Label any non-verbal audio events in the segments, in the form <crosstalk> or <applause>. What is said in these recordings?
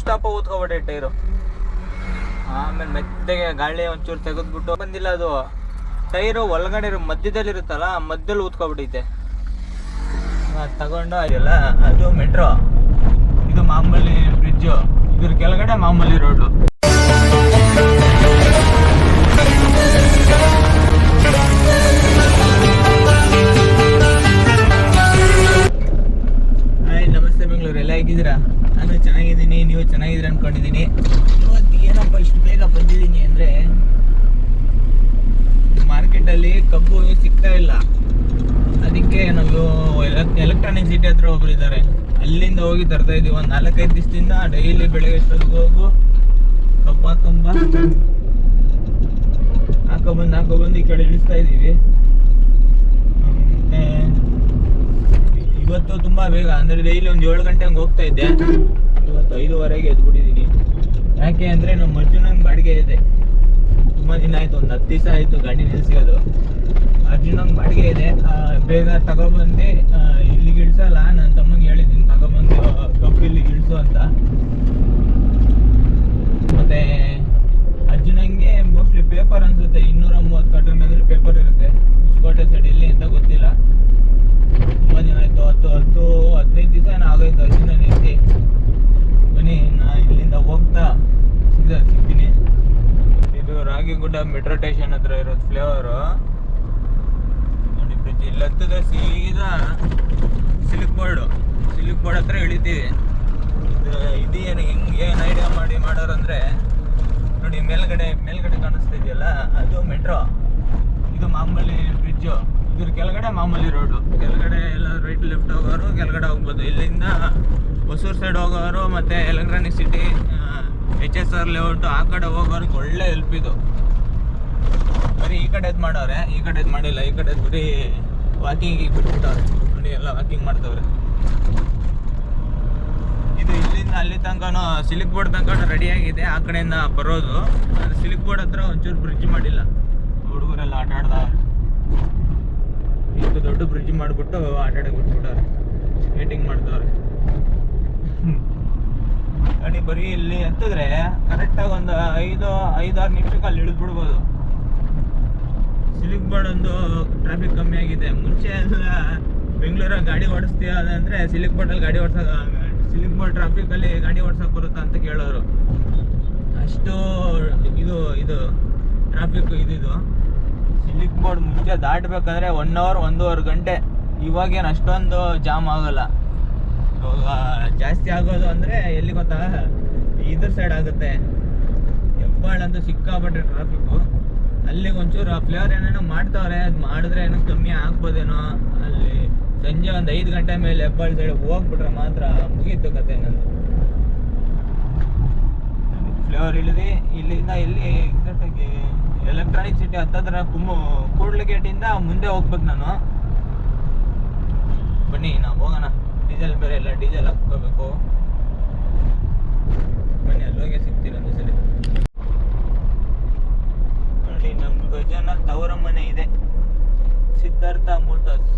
ಇಷ್ಟಪ್ಪ ಊದ್ಕೊಬಿಟ್ಟೆ tyre. ಆಮೇಲೆ ಮೆತ್ತಗೆ ಗಾಳಿ ಒಂಚೂರು ತೆಗೆದ್ಬಿಟ್ಟು ಬಂದಿಲ್ಲ ಅದು. ಟೈರು ಒಳಗಡೆ ಮಧ್ಯದಲ್ಲಿ ಇರುತ್ತಲ್ಲ ಮಧ್ಯದಲ್ಲಿ ಊದ್ಕೊಬಿಟ್ಟೈತೆ ತಗೊಂಡು ಅದೆಲ್ಲ ಅದು ಮೆಟ್ರೋ. ಇದು ಮಾಮೂಲಿ ಬ್ರಿಡ್ಜು. ಇದ್ರ ಕೆಳಗಡೆ ಮಾಮೂಲಿ ರೋಡು. ಅನ್ಕೊಂಡಿದ್ದೀನಿ ಇವತ್ತು ಏನಪ್ಪ ಇಷ್ಟು ಬೇಗ ಬಂದಿದ್ದೀನಿ ಅಂದರೆ ಮಾರ್ಕೆಟಲ್ಲಿ ಕಬ್ಬು ಸಿಗ್ತಾ ಇಲ್ಲ. ಅದಕ್ಕೆ ನಾವು ಎಲೆಕ್ಟ್ರಾನಿಕ್ ಸಿಟಿ ಹತ್ರ ಒಬ್ರು ಇದ್ದಾರೆ ಅಲ್ಲಿಂದ ಹೋಗಿ ತರ್ತಾ ಇದ್ದೀವಿ ಒಂದು ನಾಲ್ಕೈದು ದಿವಸದಿಂದ ಡೈಲಿ ಬೆಳಗ್ಗೆ ಹೋಗು? ಕಬ್ಬ, ಕಂಬ? ಹಾಕೊಬಂದು ಹಾಕೊಬಂದು ಈ ಕಡೆ ಇಳಿಸ್ತಾ ಇದ್ದೀವಿ ಇವತ್ತು ತುಂಬಾ ಬೇಗ, ಅಂದ್ರೆ ಡೈಲಿ ಒಂದು ಏಳು ಗಂಟೆ ಹಂಗೆ ಹೋಗ್ತಾ ಇದ್ದೆ. ಇವತ್ತು ಐದುವರೆಗೆ ಎದ್ಬಿಟ್ಟಿದ್ದೀನಿ. ಯಾಕೆ ಅಂದರೆ ನಮ್ಮ ಅರ್ಜುನಂಗೆ ಬಾಡಿಗೆ ಇದೆ. ತುಂಬ ದಿನ ಆಯ್ತು, ಒಂದು ಹತ್ತು ದಿವಸ ಆಯಿತು ಗಾಡಿ ನಿಲ್ಸಿರೋದು ಅರ್ಜುನಂಗೆ ಬಾಡಿಗೆ ಇದೆ. ಬೇಗ ತಗೊಬಂದು ಇಲ್ಲಿಗೆ ಇಳಿಸಲ್ಲ. ನನ್ನ ತಮ್ಮಂಗೆ ಹೇಳಿದ್ದೀನಿ ತಗೊಬಂದು ಕಬ್ಬು ಇಲ್ಲಿಗೆ ಇಳಿಸು ಅಂತ. ಮತ್ತೆ ಅರ್ಜುನಂಗೆ ಮೋಸ್ಟ್ಲಿ ಪೇಪರ್ ಅನ್ಸುತ್ತೆ. ಇನ್ನೂರ ಮೂವತ್ತು ಕಟನ್ ಅಂದ್ರೆ ಪೇಪರ್ ಇರುತ್ತೆ. ಹೊಸಕೋಟೆ ಸೈಡ್ ಎಲ್ಲಿ ಅಂತ ಗೊತ್ತಿಲ್ಲ. ತುಂಬ ದಿನ ಆಯಿತು, ಹತ್ತು ಹತ್ತು, ಹದಿನೈದು ದಿವಸ ಅರ್ಜುನ ನಿಂತು ಬನ್ನಿ ನಾ ಇಲ್ಲಿಂದ ಹೋಗ್ತಾ ಸೀದಾ ಸಿಗ್ತೀನಿ. ಇದು ರಾಗಿಗುಡ್ಡ ಮೆಟ್ರೋ ಸ್ಟೇಷನ್ ಹತ್ರ ಇರೋದು ಫ್ಲೇವರು ನೋಡಿ ಬ್ರಿಡ್ಜ್ ಇಲ್ಲಿ ಹತ್ತದ ಸೀದಾ ಸಿಲ್ಕ್ ಬೋರ್ಡು. ಸಿಲ್ಕ್ ಬೋರ್ಡ್ ಹತ್ರ ಇಳಿತೀವಿ. ಇದು ಇದು ಏನು ಹೆಂಗೆ ಏನು ಐಡಿಯಾ ಮಾಡಿ ಮಾಡೋರಂದ್ರೆ, ನೋಡಿ ಮೇಲ್ಗಡೆ ಮೇಲ್ಗಡೆ ಕಾಣಿಸ್ತಾ ಇದೆಯಲ್ಲ, ಅದು ಮೆಟ್ರೋ. ಇದು ಮಾಮೂಲಿ ಬ್ರಿಡ್ಜು ಇದ್ರ ಕೆಳಗಡೆ ಮಾಮೂಲಿ ರೋಡು. ಕೆಳಗಡೆ ಎಲ್ಲ ರೈಟ್ ಲೆಫ್ಟ್ ಹೋಗೋರು ಕೆಳಗಡೆ ಹೋಗ್ಬೋದು. ಇಲ್ಲಿಂದ ಹೊಸೂರು ಸೈಡ್ ಹೋಗೋರು ಮತ್ತೆ Electronic City H S R layout ಆ ಕಡೆ ಹೋಗೋರ್ಗೆ ಒಳ್ಳೆ ಹೆಲ್ಪ್ ಇದು. ಬರೀ ಈ ಕಡೆದು ಮಾಡೋರೆ, ಈ ಕಡೆದು ಮಾಡಿಲ್ಲ, ಈ ಕಡೆ ಬರೀ ವಾಕಿಂಗ್ ಬಿಟ್ಬಿಟ್ಟವ್ರೆ. ನೋಡಿ ಎಲ್ಲ ವಾಕಿಂಗ್ ಮಾಡ್ತವ್ರೆ. ಇದು ಇಲ್ಲಿಂದ ಅಲ್ಲಿ ತನಕನೂ ಸಿಲಿಕ್ ಬೋರ್ಡ್ ತನಕ ರೆಡಿ ಆಗಿದೆ, ಆ ಕಡೆಯಿಂದ ಬರೋದು. ಅದು ಸಿಲಿಕ್ ಬೋರ್ಡ್ ಹತ್ರ ಒಂಚೂರು ಬ್ರಿಡ್ಜ್ ಮಾಡಿಲ್ಲ. ಹುಡುಗರೆಲ್ಲ ಆಟ ಆಡ್ದ ಇಷ್ಟು ದೊಡ್ಡ ಬ್ರಿಡ್ಜ್ ಮಾಡಿಬಿಟ್ಟು ಆಟ ಆಡಕ್ಕೆ ಬಿಟ್ಬಿಟ್ಟವ್ರೆ. ಸ್ಕೇಟಿಂಗ್ ಮಾಡ್ತವ್ರೆ. ಬರೀ ಇಲ್ಲಿ ಎತ್ತಿದ್ರೆ ಕರೆಕ್ಟಾಗಿ ಒಂದು ಐದು, ಐದಾರು ನಿಮಿಷಕ್ಕೆ ಅಲ್ಲಿ ಇಳಿದ್ಬಿಡ್ಬೋದು. ಸಿಲಿಕ್ ಬೋರ್ಡ್ ಒಂದು ಟ್ರಾಫಿಕ್ ಕಮ್ಮಿ ಆಗಿದೆ. ಮುಂಚೆ ಎಲ್ಲ ಬೆಂಗಳೂರಾಗ ಗಾಡಿ ಓಡಿಸ್ತೀಯ ಅಂದ್ರೆ ಅಲ್ಲಿ ಗಾಡಿ ಓಡಿಸೋದು ಬೋರ್ಡ್ ಟ್ರಾಫಿಕಲ್ಲಿ ಗಾಡಿ ಓಡಿಸೋಕೆ ಬರುತ್ತಾ ಅಂತ ಕೇಳೋರು. ಅಷ್ಟು ಇದು ಇದು ಟ್ರಾಫಿಕ್ ಇದಿದು. ಸಿಲಿಕ್ ಬೋರ್ಡ್ ಮುಂಚೆ ದಾಟಬೇಕಂದ್ರೆ ಒನ್ ಅವರ್ ಒಂದೂವರೆ ಗಂಟೆ. ಇವಾಗೇನು ಅಷ್ಟೊಂದು ಜಾಮ್ ಆಗಲ್ಲ. ಜಾಸ್ತಿ ಆಗೋದು ಅಂದ್ರೆ ಎಲ್ಲಿ ಗೊತ್ತಾ? ಇದ್ರ ಸೈಡ್ ಆಗುತ್ತೆ. ಅಂತ ಸಿಕ್ಕಾಪಟ್ಟೆ ಟ್ರಾಫಿಕ್ಕು ಅಲ್ಲಿಗೆ ಒಂಚೂರು ಫ್ಲೇವರ್ ಏನೇನೋ ಮಾಡ್ತಾವ್ರೆ, ಅದು ಮಾಡಿದ್ರೆ ಏನೋ ಕಮ್ಮಿ ಆಗ್ಬೋದೇನೋ. ಅಲ್ಲಿ ಸಂಜೆ ಒಂದು ಐದು ಗಂಟೆ ಮೇಲೆ ಹೆಬ್ಬಾಳ್ ಸೈಡ್ ಹೋಗ್ಬಿಟ್ರೆ ಮಾತ್ರ ಮುಗೀತು ಕತೆ ನಂದು. ಫ್ಲೇವರ್ ಇಳಿದು ಇಲ್ಲಿಂದ ಇಲ್ಲಿ ಎಕ್ಸಾಕ್ಟಾಗಿ ಎಲೆಕ್ಟ್ರಾನಿಕ್ ಸಿಟಿ ಹತ್ತತ್ರ ಕುಮ್ಮು ಕೂಡ್ಲಿಗೇಟಿಂದ ಮುಂದೆ ಹೋಗ್ಬೇಕು ನಾನು. ಬನ್ನಿ, ನಾವು ಹೋಗೋಣ. ಡೀಸೆಲ್ ಬೇರೆ ಇಲ್ಲ, ಡೀಸೆಲ್ ಹಾಕ್ಕೋಬೇಕು. ಬನ್ನಿ ಅಲ್ಲಿ ಹೋಗಿ ಸಿಗ್ತೀನಿ ಒಂದು ಸಲ. ನೋಡಿ ನಮ್ಮ ಗಜನ ತವರ ಮನೆ ಇದೆ. ಸಿದ್ಧಾರ್ಥ ಮೋಟರ್ಸ್.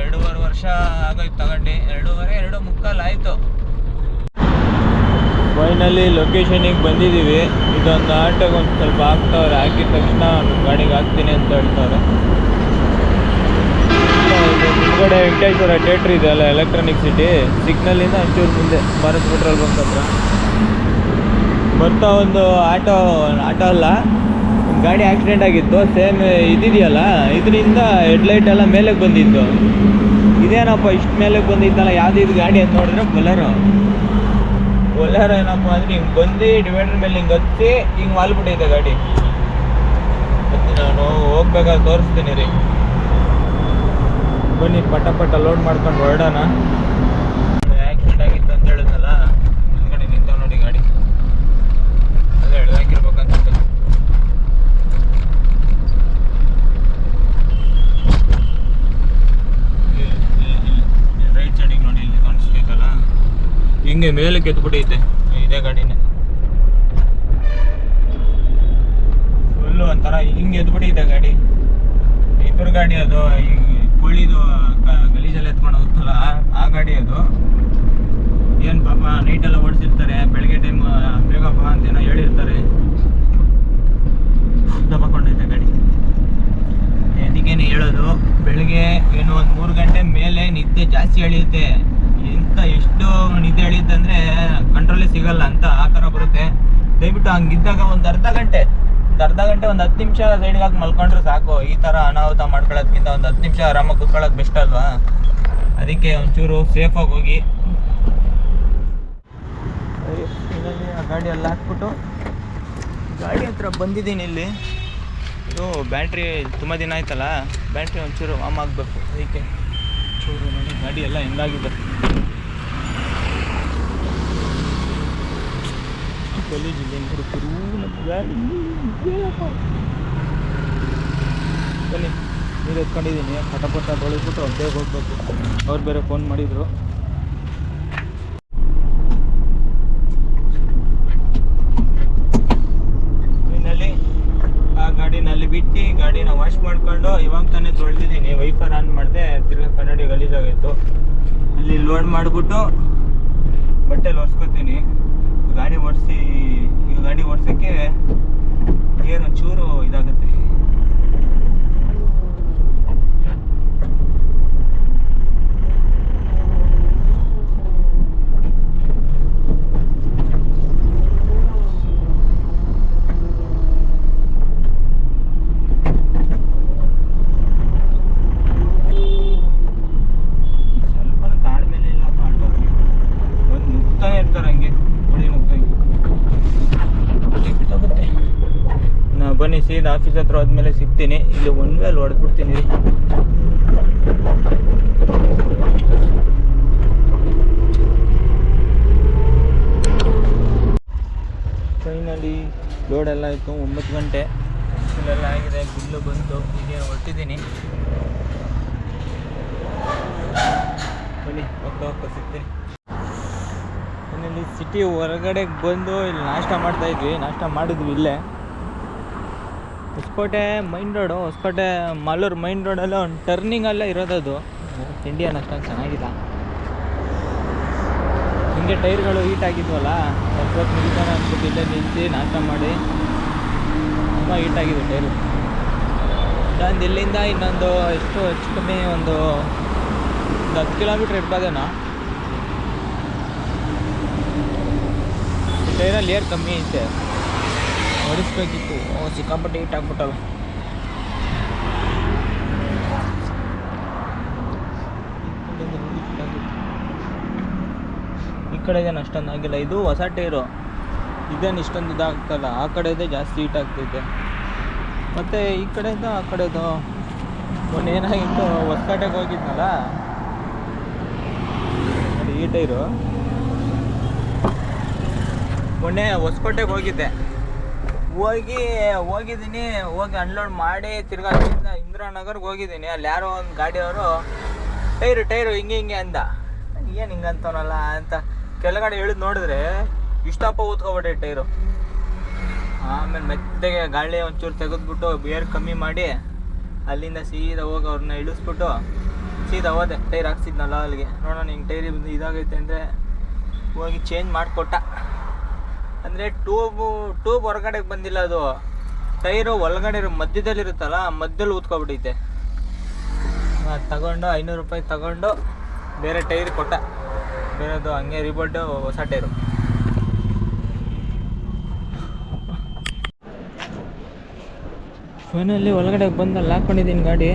ಎರಡೂವರೆ ವರ್ಷ ಆಗೋಯ್ತು ತಗೊಂಡು. ಎರಡೂವರೆ, ಎರಡು ಮುಕ್ಕಾಲು ಆಯಿತು. ಫೈನಲಿ ಲೊಕೇಶನಿಗೆ ಬಂದಿದ್ದೀವಿ. ಇದೊಂದು ಆಟೋಗೆ ಒಂದು ಸ್ವಲ್ಪ ಹಾಕ್ತವ್ರೆ. ಹಾಕಿದ ತಕ್ಷಣ ಗಾಡಿಗೆ ಹಾಕ್ತೀನಿ ಅಂತ ಹೇಳ್ತಾರೆ. ಇದು ಮುಂದ್ಗಡೆ ವೆಂಕಟೇಶ್ವರ ಥಿಯೇಟ್ರ್ ಇದೆ ಅಲ್ಲ ಎಲೆಕ್ಟ್ರಾನಿಕ್ ಸಿಟಿ ಸಿಗ್ನಲಿಂದ ಒಂಚೂರು ಮುಂದೆ, ಭಾರತ್ ಪೆಟ್ರೋಲ್ ಬಂಕ್ ಹತ್ರ. ಬರ್ತಾ ಒಂದು ಆಟೋ ಆಟೋ ಅಲ್ಲ. ಗಾಡಿ ಆಕ್ಸಿಡೆಂಟ್ ಆಗಿತ್ತು ಸೇಮ್ ಇದಿದೆಯಲ್ಲ, ಇದರಿಂದ ಹೆಡ್ಲೈಟ್ ಎಲ್ಲ ಮೇಲಕ್ಕೆ ಬಂದಿತ್ತು. ಇದೇನಪ್ಪ, ಇಷ್ಟು ಮೇಲಕ್ಕೆ ಬಂದಿತ್ತಲ್ಲ, ಯಾವ್ದು ಇದು ಗಾಡಿ ಅಂತ ನೋಡಿದ್ರೆ ಬೊಲರೋ ಬೊಲರೋ ಏನಪ್ಪ ಅಂದ್ರೆ, ಹಿಂಗೆ ಬಂದು ಡಿವೈಡರ್ ಮೇಲೆ ಹಿಂಗೆ ಹತ್ತಿ ಹಿಂಗೆ ವಾಲ್ಬಿಟ್ಟಿದೆ ಗಾಡಿ. ನಾನು ಹೋಗ್ಬೇಕಾದ್ರೆ ತೋರಿಸ್ತೀನಿ ರೀ. ಬನ್ನಿ, ಪಟ ಪಟ ಲೋಡ್ ಮಾಡ್ಕೊಂಡು ಹೊರಡೋಣ. ಆಕ್ಸಿಡೆಂಟ್ ಆಗಿತ್ತು ಅಂತ ಹೇಳಿದ್ನಲ್ಲ, ಮುಂದ್ಗಡೆ ನಿಂತಾವ ನೋಡಿ ಗಾಡಿ. ಅದೇ ಎಳ್ದಾಕಿರ್ಬೇಕು ಅನ್ಸುತ್ತೆ ರೈಟ್ ಸೈಡಿಗೆ ನೋಡಿ ಇಲ್ಲಿ ಕಾಣಿಸ್ತೈತಲ್ಲ ಹಿಂಗೆ ಮೇಲಕ್ಕೆ ಎತ್ಬಿಟ್ಟೈತೆ, ಇದೇ ಗಾಡಿನೇ. ಫುಲ್ಲು ಒಂಥರ ಹಿಂಗೆ ಎದ್ಬಿಟ್ಟೈತೆ ಗಾಡಿ. ಇದ್ರ ಗಾಡಿ ಅದು ಈ ಕೋಳಿದು ಗಲೀಜೆಲ್ಲ ಎತ್ಕೊಂಡು ಹೋಗ್ತಲ್ಲ, ಆ ಗಾಡಿ ಅದು. ಏನು ಪಾಪ ನೈಟೆಲ್ಲ ಓಡಿಸಿರ್ತಾರೆ, ಬೆಳಗ್ಗೆ ಟೈಮ್ ಬೇಗಪ್ಪ ಅಂತೇನೋ ಹೇಳಿರ್ತಾರೆ. ತಗೊಂಡೈತೆ ಗಾಡಿ. ಅದಕ್ಕೇನೆ ಹೇಳೋದು? ಬೆಳಗ್ಗೆ ಏನೋ ಒಂದು ಮೂರು ಗಂಟೆ ಮೇಲೆ ನಿದ್ದೆ ಜಾಸ್ತಿ ಎಳೆಯುತ್ತೆ. ಎಂತ ಎಷ್ಟು ನಿದ್ದೆ ಎಳೆಯುತ್ತೆ ಅಂದರೆ ಕಂಟ್ರೋಲೇ ಸಿಗಲ್ಲ ಅಂತ ಆ ಥರ ಬರುತ್ತೆ. ದಯವಿಟ್ಟು ಹಂಗಿದ್ದಾಗ ಒಂದು ಅರ್ಧ ಗಂಟೆ. ಒಂದು ಅರ್ಧ ಗಂಟೆ, ಒಂದು ಹತ್ತು ನಿಮಿಷ ಸೈಡ್ಗೆ ಹಾಕಿ ಮಲ್ಕೊಂಡ್ರೆ ಸಾಕು. ಈ ಥರ ಅನಾಹುತ ಮಾಡ್ಕೊಳ್ಳೋದ್ಕಿಂತ ಒಂದು ಹತ್ತು ನಿಮಿಷ ಆರಾಮಾಗಿ ಕುತ್ಕೊಳ್ಳೋದು ಬೆಸ್ಟ್ ಅಲ್ವಾ? ಅದಕ್ಕೆ ಒಂಚೂರು ಸೇಫಾಗಿ ಹೋಗಿ. ಗಾಡಿ ಎಲ್ಲ ಹಾಕ್ಬಿಟ್ಟು ಗಾಡಿ ಹತ್ರ ಬಂದಿದ್ದೀನಿ ಇಲ್ಲಿ. ಇದು ಬ್ಯಾಟ್ರಿ ತುಂಬ ದಿನ ಆಯ್ತಲ್ಲ, ಬ್ಯಾಟ್ರಿ ಒಂಚೂರು ವಾಮ್ ಆಗಬೇಕು. ಅದಕ್ಕೆ ಚೂರು ಗಾಡಿ ಎಲ್ಲ ಹೆಂಗಾಗಿದೆ. ಗಲೀಜಿದೆ ನೋಡು, ತಿರು ನಮ್ಮ ಗಾಡಿ? ಬನ್ನಿ ನೀರು ಎತ್ಕೊಂಡಿದ್ದೀನಿ ಪಟ ಪಟ ತೊಳೆದ್ಬಿಟ್ಟು ಬೇಗ ಹೋಗ್ಬೇಕು ಅವ್ರು ಬೇರೆ ಫೋನ್ ಮಾಡಿದರು. ಫೈನಲಿ ಆ ಗಾಡಿನಲ್ಲಿ ಬಿಟ್ಟು ಗಾಡಿನ ವಾಶ್ ಮಾಡ್ಕೊಂಡು ಇವಾಗ ತಾನೇ ತೊಳೆದಿದ್ದೀನಿ. ವೈಫರ್ ಆನ್ ಮಾಡಿದೆ ತಿರ್ಗಾ ಕನ್ನಡಿ ಗಲೀಜಾಗಿತ್ತು ಅಲ್ಲಿ ಲೋಡ್ ಮಾಡಿಬಿಟ್ಟು ಬಟ್ಟೆಲಿ ಒರೆಸ್ಕೊತೀನಿ. ಗಾಡಿ ಓಡಿಸಿ ಈ ಗಾಡಿ ಓಡಿಸೋಕ್ಕೆ ಗೇರ್ ಒಂಚೂರು ಇದಾಗುತ್ತೆ ಸ್ವಲ್ಪ ತಾಳ್ಮೆನೆ ಇಲ್ಲ ಆಟೋರಿಗೆ ಒಂದು ನುಗ್ತಾನೆ ಇರ್ತಾರೆ ಹಂಗೆ ಹೊಡಿ ನುಗ್ತಂಗೆ ಬಿಟ್ಟೋಗುತ್ತೆ ನಾ ಬನ್ನಿ ಸೀದಾ ಆಫೀಸ್ ಹತ್ರ ಹೋದ್ಮೇಲೆ ಸಿಗ್ತೀನಿ. ಇಲ್ಲಿ ಒನ್ ವೇಲ್ ಹೊಡೆದ್ಬಿಡ್ತೀನಿ. ಫೈನಲಿ ಲೋಡ್ ಎಲ್ಲ ಆಯಿತು. ಒಂಬತ್ತು ಗಂಟೆ. ಇಲ್ಲೆಲ್ಲ ಆಗಿದೆ. ಬಿಲ್ಲು ಬಂತು. ಹೀಗೆ ಹೊರಟಿದ್ದೀನಿ. ಬನ್ನಿ, ಹೋಗ್ತಾ ಹೋಗ್ತಾ ಸಿಗ್ತೀನಿ. ಸಿಟಿ ಹೊರಗಡೆ ಬಂದು ಇಲ್ಲಿ ನಾಷ್ಟ ಮಾಡ್ತಾಯಿದ್ವಿ ನಾಷ್ಟ ಮಾಡಿದ್ವಿ ಇಲ್ಲೇ. Hosakote main road Hosakote Malur main ರೋಡಲ್ಲ ಒಂದು ಟರ್ನಿಂಗಲ್ಲೇ ಇರೋದದು. ತಿಂಡಿ ಏನು ಅಷ್ಟೊಂದು ಚೆನ್ನಾಗಿಲ್ಲ. ಹಿಂಗೆ ಟೈರ್ಗಳು ಹೀಟ್ ಆಗಿದ್ವಲ್ಲ ಸ್ವಲ್ಪ ನಿಲ್ತಾನೆ ಅಂದ್ಬಿಟ್ಟು ಇಲ್ಲೇ ನಿಲ್ಲಿಸಿ ನಾಷ್ಟ ಮಾಡಿ ತುಂಬ ಹೀಟ್ ಆಗಿದೆ ಟೈರು. ನಾನು ಇಲ್ಲಿಂದ ಇನ್ನೊಂದು ಎಷ್ಟು ಹೆಚ್ಚು ಕಮ್ಮಿ ಒಂದು ಒಂದು ಹತ್ತು ಕಿಲೋಮೀಟ್ರ್ ಇರ್ಬೋದೇನೋ. ಟೈರಲ್ಲಿ ಏರ್ ಕಮ್ಮಿ ಐತೆ. ಹೊಡಿಸ್ಬೇಕಿತ್ತು. ಸಿಕ್ಕಾಪಟ್ಟೆ ಹೀಟ್ ಆಗ್ಬಿಟ್ಟವೆ. ಈ ಕಡೆಗೇನು ಅಷ್ಟೊಂದು ಆಗಿಲ್ಲ. ಇದು ಹೊಸ ಟೈರು. ಇದೇನು ಇಷ್ಟೊಂದು ಇದಾಗ್ತಲ್ಲ. ಆ ಕಡೆದೇ ಜಾಸ್ತಿ ಹೀಟ್ ಆಗ್ತೈತೆ. ಮತ್ತು ಈ ಕಡೆಯಿಂದ ಆ ಕಡೆದು ಏನಾಗಿತ್ತು ಹೊಸಕೋಟೆಗೆ ಹೋಗಿದ್ನಲ್ಲ? ಈ ಟೈರು. ಮೊನ್ನೆ ಹೊಸಕೋಟೆಗೆ ಹೋಗಿದ್ದೆ. ಹೋಗಿ, ಹೋಗಿದ್ದೀನಿ, ಹೋಗಿ ಅನ್ಲೋಡ್ ಮಾಡಿ ತಿರ್ಗಾ ಇಂದಿರಾನಗರ್ಗೆ ಹೋಗಿದ್ದೀನಿ. ಅಲ್ಲಿ ಯಾರೋ ಒಂದು ಗಾಡಿಯವರು, ಟೈರು ಟೈರು, ಹಿಂಗೆ ಹಿಂಗೆ ಅಂದ. ಏನು ಹಿಂಗೆ ಅಂತವನಲ್ಲ ಅಂತ ಕೆಳಗಡೆ ಇಳಿದು ನೋಡಿದ್ರೆ, ಇಷ್ಟಪ್ಪ ಊತ್ಕೊಬಿಟ್ಟೆ ಟೈರು. ಆಮೇಲೆ ಮೆತ್ತಗೆ ಗಾಳಿ ಒಂಚೂರು ತೆಗೆದ್ಬಿಟ್ಟು ಏರ್ ಕಮ್ಮಿ ಮಾಡಿ ಅಲ್ಲಿಂದ ಸೀದಾ ಹೋಗಿ ಅವ್ರನ್ನ ಇಳಿಸ್ಬಿಟ್ಟು ಸೀದಾ ಹೋದೆ. ಟೈರ್ ಹಾಕ್ಸಿದ್ನಲ್ಲ ಅಲ್ಲಿಗೆ. ನೋಡೋಣ, ಹಿಂಗೆ ಟೈರ್ ಇದಾಗೈತೆ ಅಂದರೆ ಹೋಗಿ ಚೇಂಜ್ ಮಾಡಿಕೊಟ್ಟ. ಅಂದರೆ ಟ್ಯೂಬ್ ಟ್ಯೂಬ್ ಹೊರಗಡೆಗೆ ಬಂದಿಲ್ಲ ಅದು. ಟೈರು ಒಳಗಡೆ ಮಧ್ಯದಲ್ಲಿ ಇರುತ್ತಲ್ಲ ಮಧ್ಯದಲ್ಲಿ ಊದ್ಕೊಬಿಟ್ಟೈತೆ ತಗೊಂಡು, ಐನೂರು ರೂಪಾಯಿ ತಗೊಂಡು, ಬೇರೆ ಟೈರ್ ಕೊಟ್ಟ. ಬೇರೆದು ಹಂಗೆ ರಿಬೋಲ್ಡು ಹೊಸ ಟೈರು. ಫೈನಲ್ಲಿ ಒಳಗಡೆ ಬಂದಲ್ಲಿ ಹಾಕ್ಕೊಂಡಿದ್ದೀನಿ ಗಾಡಿ.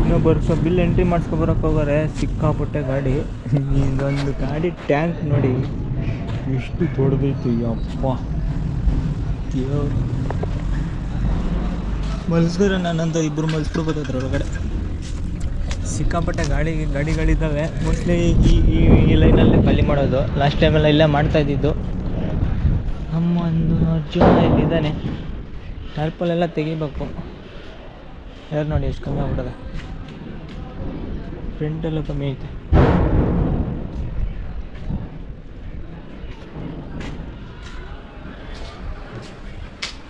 ಇನ್ನೊಬ್ಬರು ಬರ್ಸೋ ಬಿಲ್ ಎಂಟ್ರಿ ಮಾಡಿಸ್ಕೊಬರಕ್ಕೆ ಹೋಗೋರೆ. ಸಿಕ್ಕಾಪಟ್ಟೆ ಗಾಡಿ. <laughs> ಇದೊಂದು ಗಾಡಿ ಟ್ಯಾಂಕ್ ನೋಡಿ. ಎಷ್ಟು ದೊಡ್ಡದೈತಿ ಯಪ್ಪ ಮಲ್ಸಿದ್ರೆ ನಾನಂತ ಇಬ್ಬರು ಮಲ್ಸ್ಬಿಡ್ಬೋದು ಅದ್ರೊಳಗಡೆ ಸಿಕ್ಕಾಪಟ್ಟೆ ಗಾಡಿ ಗಾಡಿಗಳಿದ್ದಾವೆ. ಮೋಸ್ಟ್ಲಿ ಈ ಈ ಈ ಲೈನಲ್ಲೇ ಖಾಲಿ ಮಾಡೋದು. ಲಾಸ್ಟ್ ಟೈಮೆಲ್ಲ ಇಲ್ಲೇ ಮಾಡ್ತಾ ಇದ್ದಿದ್ದು. ನಮ್ಮ ಒಂದು ಅರ್ಜುನ ಇಲ್ಲಿದ್ದಾನೆ. ಟಾರ್ಪಲೆಲ್ಲ ತೆಗಿಬೇಕು. ಯಾರು ನೋಡಿ, ಎಷ್ಟು ಕಮ್ಮಿ ಆಗ್ಬಿಡದೆ. ಫ್ರೆಂಟೆಲ್ಲ ಕಮ್ಮಿ ಐತೆ.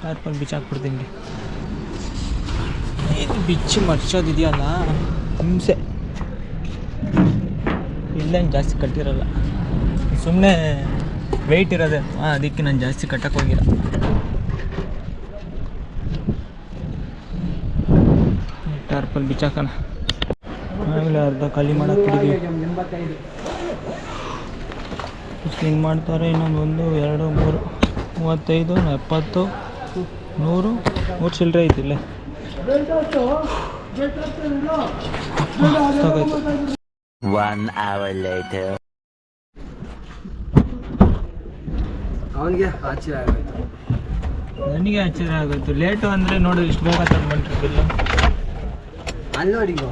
ಟಾರ್ಪಲ್ ಬಿಚ್ಚಾಕ್ಬಿಡ್ತೀನಿ ಇದು ಬಿಚ್ಚಿ ಮರ್ಚೋದಿದೆಯಲ್ಲ? ಹಿಂಸೆ. ಇಲ್ಲೇನು ಜಾಸ್ತಿ ಕಟ್ಟಿರಲ್ಲ. ಸುಮ್ಮನೆ ವೆಯ್ಟ್ ಇರೋದೆ. ಅದಕ್ಕೆ ನಾನು ಜಾಸ್ತಿ ಕಟ್ಟಕ್ಕೆ ಹೋಗಿಲ್ಲ. ಟಾರ್ಪಲ್ ಬಿಚ್ಚಾಕೋಣ ಆಮೇಲೆ ಅರ್ಧ ಖಾಲಿ ಮಾಡಿ ಹಿಂಗೆ ಮಾಡ್ತಾರೆ ಇನ್ನೊಂದು ಒಂದು, ಎರಡು, ಮೂರು, ಮೂವತ್ತೈದು, ಎಪ್ಪತ್ತು. ನೂರು? ಮೂರು ಚಿಲ್ಲರೆ ಐತಿ ಇಲ್ಲೇ. ಅವನಿಗೆ ಆಶ್ಚರ್ಯ ಆಗೋಯ್ತು. ನನಗೆ ಆಶ್ಚರ್ಯ ಆಗೋಯ್ತು. ಲೇಟು ಅಂದರೆ ನೋಡು ಇಷ್ಟು ಬೇಗ ತಗೊಂಡ್ಬಿಟ್ರಿ ಬಿಲ್ಲು. ಅಲ್ಲಿ ನೋಡಿಗೋ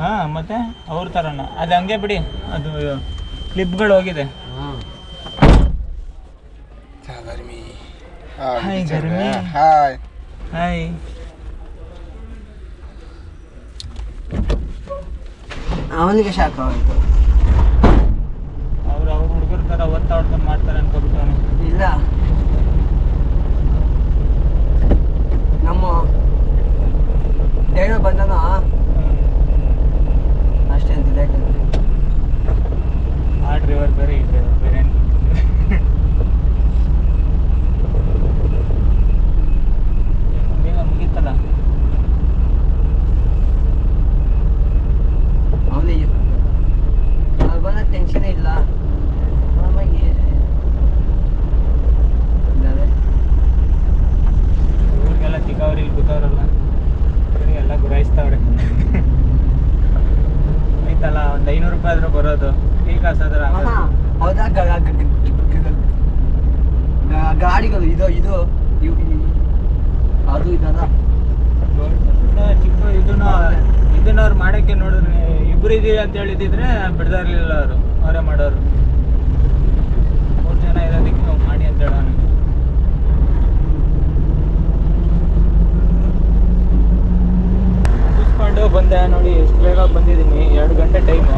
ಹಾಂ ಮತ್ತೆ ಅವ್ರ ಥರನ ಅದು ಹಂಗೆ ಬಿಡಿ. ಅದು ಕ್ಲಿಪ್ಗಳು ಹೋಗಿದೆ. ಹಾಂ ಹಾಯ್ में ಹಾಯ್ ಹಾಯ್ ಅವನಿಗೆ ಶಾಕ್ ಆಗೋಯ್ತು. ಅವ್ರು ಅವ್ರ ಹುಡುಗರ ಥರ ಒತ್ತ ಹೊಡ್ಕೊಂಡು ಮಾಡ್ತಾರೆ ಅನ್ಕೋಬಿಟ್ಟು ಇಲ್ಲ. ನಮ್ಮ ಡೈನೋ ಬಂದನ? ಅಷ್ಟೇ ಅಂತ ಲೇಟ್ ಆ ಡ್ರೈವರ್ ಡ್ರೈವರ್ ಬೇರೆ ಬೇಗ ಮುಗೀತಲ್ಲ ಅವನಿಗೆ ಅವ್ರು ಬಂದ ಟೆನ್ಷನ್ ಇಲ್ಲ ಆರಾಮಾಗಿ ಇದ್ದಾರೆ. ಇವ್ರಿಗೆಲ್ಲ ಚಿಕ್ಕವ್ರು ಇಲ್ಲಿ ಕೂತವ್ರಲ್ಲ ಬರೀ ಎಲ್ಲ ಗುರಾಯಿಸ್ತಾವ್ರೆ ಆಯ್ತಲ್ಲ ಆದ್ರೂ ಬರೋದು ಈಗ ಗ- ಗಾಡಿಗಳು ಇದು ಇದು ಅದು ಇದಲ್ಲ ಚಿಕ್ಕ ಇದನ್ನ ಇದನ್ನ ಅವ್ರು ಮಾಡಕ್ಕೆ ನೋಡಿದ್ರೆ ಇಬ್ರು ಇದೀವಿ ಅಂತ ಹೇಳಿದಿದ್ರೆ ಬಿಡ್ತಾ ಇರ್ಲಿಲ್ಲ ಅವರು ಅವರೇ ಮಾಡೋರು. ಮೂರು ಜನ ಇರೋದಕ್ಕೆ ನಾವು ಮಾಡಿ ಅಂತ ಹೇಳೋಣ ಬಂದೆ ನೋಡಿ ಎಷ್ಟು ಬೇಗ ಬಂದಿದ್ದೀನಿ ಎರಡು ಗಂಟೆ ಟೈಮು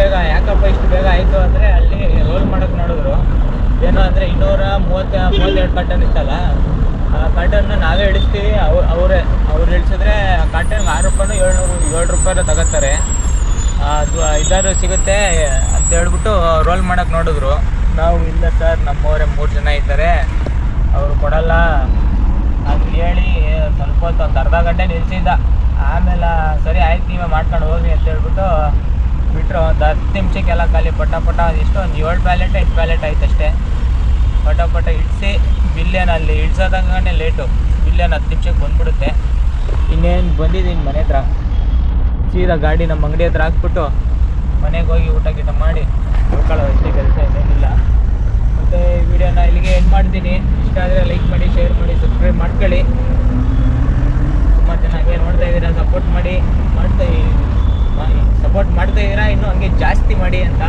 ಬೇಗ ಯಾಕಪ್ಪ ಇಷ್ಟು ಬೇಗ ಆಯಿತು ಅಂದರೆ ಅಲ್ಲಿ ರೋಲ್ ಮಾಡೋಕೆ ನೋಡಿದ್ರು. ಏನೋ ಅಂದರೆ ಇನ್ನೂರ ಮೂವತ್ತ, ಮೂವತ್ತೆರಡು ಕಟ್ಟನ್ ಇತ್ತಲ್ಲ, ಆ ಕಟ್ಟನ್ನ ನಾವೇ ಇಳಿಸ್ತೀವಿ. ಅವ್ರು, ಅವರೇ, ಅವ್ರು ಇಳಿಸಿದ್ರೆ ಕಟ್ಟನ್ಗೆ ಆರು ರೂಪಾಯಿನೂ ಏಳ್ನೂರು ಏಳು ರೂಪಾಯಿ ತಗೋತಾರೆ. ಅದು, ಇದಾದ್ರು ಸಿಗುತ್ತೆ ಅಂತ ಹೇಳ್ಬಿಟ್ಟು ರೋಲ್ ಮಾಡೋಕೆ ನೋಡಿದ್ರು. ನಾವು ಇಲ್ಲ ಸರ್ ನಮ್ಮವರೇ ಮೂರು ಜನ ಇದ್ದಾರೆ. ಅವರು ಕೊಡಲ್ಲ. ಅದು ಹೇಳಿ ಸ್ವಲ್ಪ ಹೊತ್ತು ಒಂದು ಅರ್ಧ ಗಂಟೆ ನಿಲ್ಸಿದ್ದ. ಆಮೇಲೆ ಸರಿ, ಆಯ್ತು, ನೀವೇ ಮಾಡ್ಕೊಂಡು ಹೋಗಿ ಅಂತ ಹೇಳ್ಬಿಟ್ಟು ಬಿಟ್ಟರು ಒಂದು ಹತ್ತು ನಿಮಿಷಕ್ಕೆಲ್ಲ ಖಾಲಿ ಪಟ ಪಟ ಎಷ್ಟು ಒಂದು ಏಳು ಪ್ಯಾಲೆಟ್ ಎಂಟು ಪ್ಯಾಲೆಟ್ ಆಯ್ತು ಅಷ್ಟೇ ಪಟ ಪಟ ಇಳಿಸಿ ಬಿಲ್ಲೇನು ಅಲ್ಲಿ ಇಳ್ಸೋದಂಗನೇ ಲೇಟು. ಬಿಲ್ಲೇನು ಹತ್ತು ನಿಮಿಷಕ್ಕೆ ಬಂದ್ಬಿಡುತ್ತೆ. ಇನ್ನೇನು ಬಂದಿದ್ದೀನಿ ಮನೆ ಹತ್ರ? ಸೀದಾ ಗಾಡಿ ನಮ್ಮ ಅಂಗಡಿ ಹತ್ರ ಹಾಕ್ಬಿಟ್ಟು ಮನೆಗೆ ಹೋಗಿ ಊಟ ಗೀಟ ಮಾಡಿ ನೋಡ್ಕೊಳ್ಳೋ ಅಷ್ಟೇ ಕೆಲಸ ಇನ್ನೇನಿಲ್ಲ. ಮತ್ತು ವಿಡಿಯೋನ ಇಲ್ಲಿಗೆ ಏನು ಮಾಡ್ತೀನಿ. ಇಷ್ಟ ಆದರೆ ಲೈಕ್ ಮಾಡಿ ಶೇರ್ ಮಾಡಿ ಸಬ್ಸ್ಕ್ರೈಬ್ ಮಾಡ್ಕೊಳ್ಳಿ. ತುಂಬ ಚೆನ್ನಾಗಿ ನೋಡ್ತಾ ಇದ್ದೀರಾ ಸಪೋರ್ಟ್ ಮಾಡಿ. ಮಾಡ್ತಾ ಸಪೋರ್ಟ್ ಮಾಡ್ತಾ ಇದ್ದೀರಾ ಇನ್ನು ಹಂಗೆ ಜಾಸ್ತಿ ಮಾಡಿ ಅಂತ.